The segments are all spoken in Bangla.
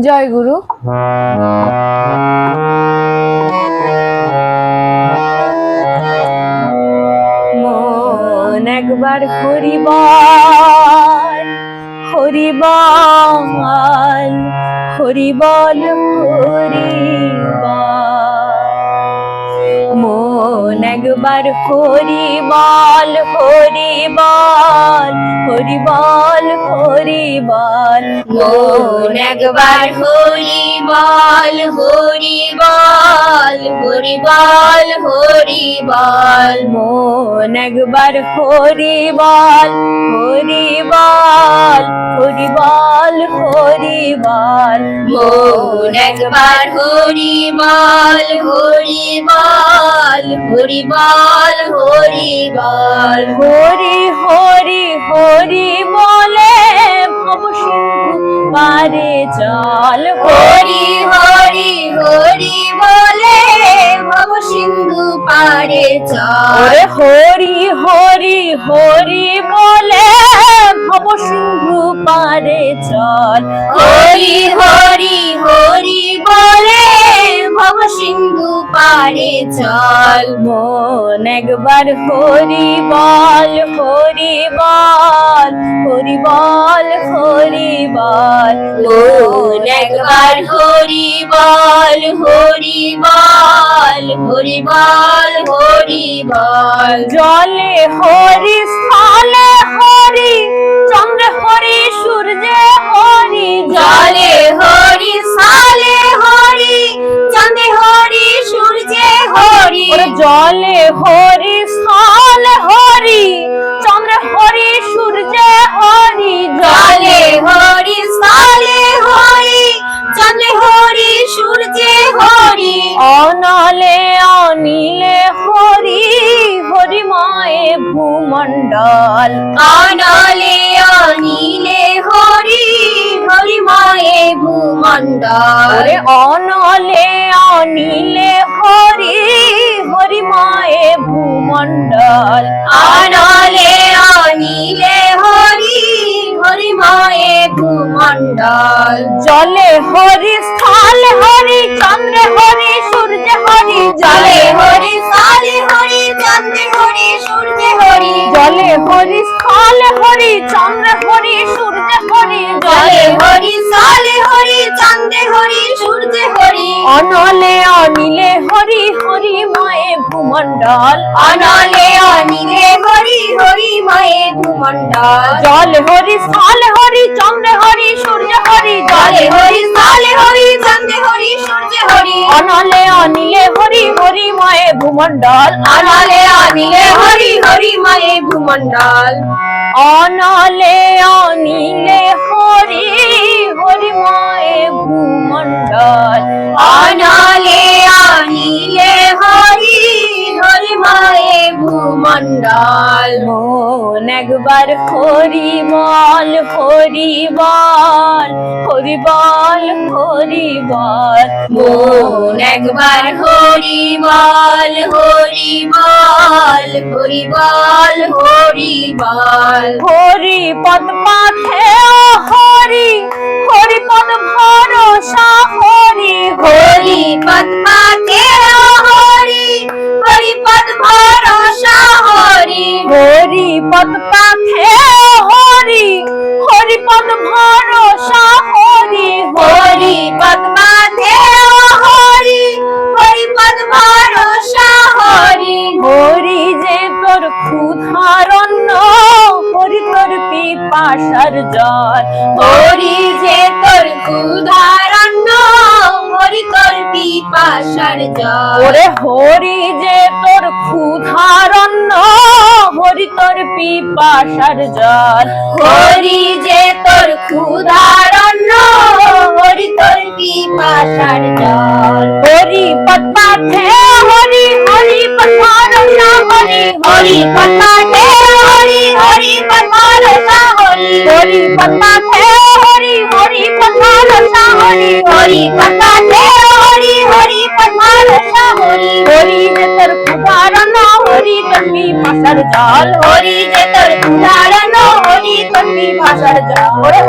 জয় গুরু। একবার হরিবল হরিবল হরিবল হরিবল। মন একবার হরি বল হরি বল হরি বল হরি বল মন একবার হরিবল হরিবল হরিবল হরিবল। মন একবার হরি বল হরি বল হরি বল হরি বল। হরি হরি হরি বলে ভব পারে জল। হরি হরি হরি বলে ভব সিন্ধু পারে চল হরি হরি হরি বলে ভব সিন্ধু পারে চল হরি হরি হরি বলে ভব সিন্ধু পারে চল। মন একবার হরি বল হরি বল হরি বল হরি বল মন একবার হরি বল হরি বল হরি বল হরি বল জলে হরি, স্থলে হরি, চন্দ্রে হরি, সূর্যে হরি, স্থলে হরি, চন্দ্রে হরি, সূর্যে হরি, জলে হরি সালে হরি, চন্দ্রে হরি, সূর্যে হরি। অনলে অনিলে হরি হরি মায়ে ভূমণ্ডল। অনলে অনিলে হরি হরি মায়ে ভূমণ্ডল অনলে অনিলে হরি হরি মায়ে ভূমণ্ডল। অনলে অনিলে হরি হরি মায়ে ভূমণ্ডল। জলে হরি স্থলে হরি চন্দ্র হরি সূর্যে হরি জলে হরি সালে হরি চন্দ্রে হরি সূর্য হরি। জলে হরি স্থলে হরি চন্দ্রে হরি সূর্যে হরি জলে হরি হরি সূর্যে হরি। অনলে অনিলে হরি হরি মায়ে ভূমণ্ডল। অনলে অনিলে হরি হরি মায়ে ভূমণ্ডল। জলে হরি স্থলে হরি চন্দ্রে হরি সূর্যে হরি জলে হরি সালে হরি চন্দ্রে হরি সূর্য হরি। অনলে অনিলে হরি হরি মায়ে ভূমণ্ডল। অনলে অনিলে হরি হরি মায়ে ভূমণ্ডল। অনলে অনিলে হরি বল হরি বল হরি বল হরি বল মন একবার হরি বল হরি বল হরি বল হরি বল হরি পদ পাথে হরি হরি পদ ভরসা হরি। হরি পদ পাতে হরি হরি পদ ভরসা হরি। হরি পদ পিপাসার জল। হরি যে তোর কুধারণ্য হরি তোর পিপাসার জল। ওরে হরি যে তোর ক্ষুধারণ্য হরি তোর পিপাসার জল। হরি যে তোর ক্ষুধারণ্য হরি তোর পিপাসার জল। হরি পাথে হরি হরি পদ হরি হরি পতাতে হরি হরি হরি হরি পদ পাথে হরি হরি পদ ভরসা হরি হরি পতাতে হরি হরি পতারসা হরি হরি যে তোর ক্ষুধারণ্য হরি তোর পিপাসার জল, হরি যে তোর ক্ষুধারণ্য হরি তোর পিপাসার জল, হরি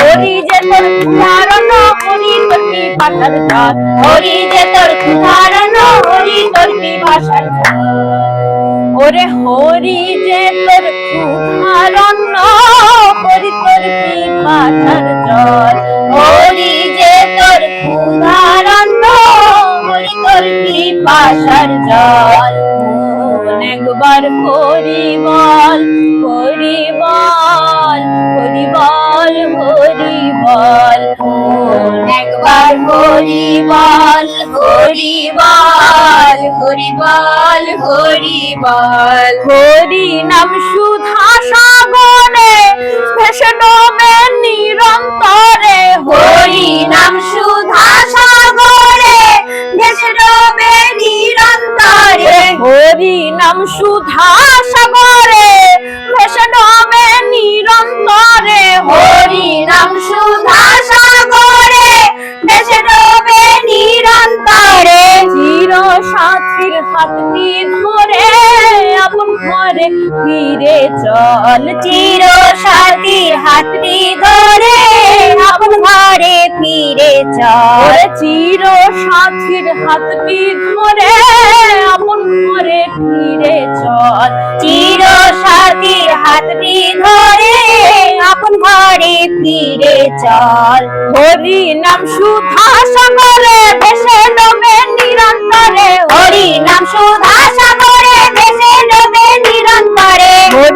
যে তোর ক্ষুধারণ্য হরি তোর ভাষার জল, হরি যে তোর ক্ষুধারণ হরি তোর পিপাসার জল। ওরে হরি যে তোর ক্ষুধারণ্য পিপাসার জল একবার বল একবার হরি বল হরি বল হরি নাম সুধা সাগরে ফিরে চল। চির সাথীর হাতটি ধরে আপন ঘরে ফিরে চল। চির সাথীর হাতটি ধরে আপন ঘরে ফিরে চল। চির সাথীর হাতটি ধরে আপন ঘরে ফিরে চল। হরি নাম সুধা সাগরে ভেসে ডোবে নিরন্তরে। হরি নাম সুধা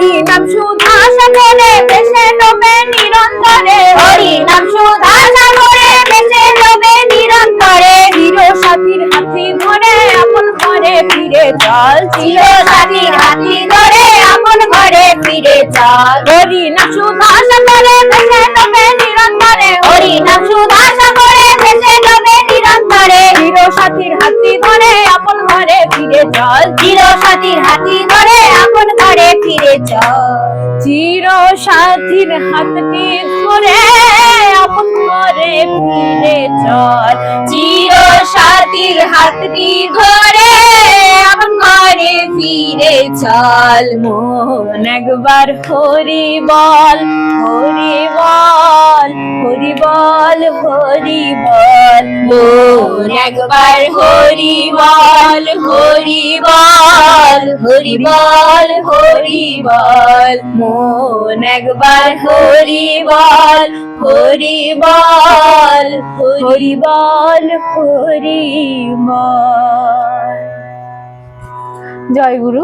হরি নাম সুধা সাগরে ভেসে ডোবে নিরন্তরে। হরি নাম সুধা সাগরে ভেসে ডোবে নিরন্তরে। চির সাথীর হাতি ধরে আপন ঘরে ফিরে চল। চির সাথীর হাতটি ধরে আপন ঘরে ফিরে চল। হরি নাম সুধা সাগরে ভেসে ডোবে নিরন্তরে। হরি নাম সুধা সাথীর হাতি ধরে আপন ঘরে ফিরে চল। চির সাথীর হাতি ধরে আপন ঘরে ফিরে চল। চির সাথীর হাতটি ধরে ঘরে ফিরে চল। চির সাথীর হাতটি ধরে ঘরে ফিরে চল। মন একবার হরি বল হরি বল হরি বল হরি বল। মন একবার হরি বল হরি বল হরি বল হরি বল। মন একবার হরি বল, হরি বল হরি বল হরি বল জয় গুরু।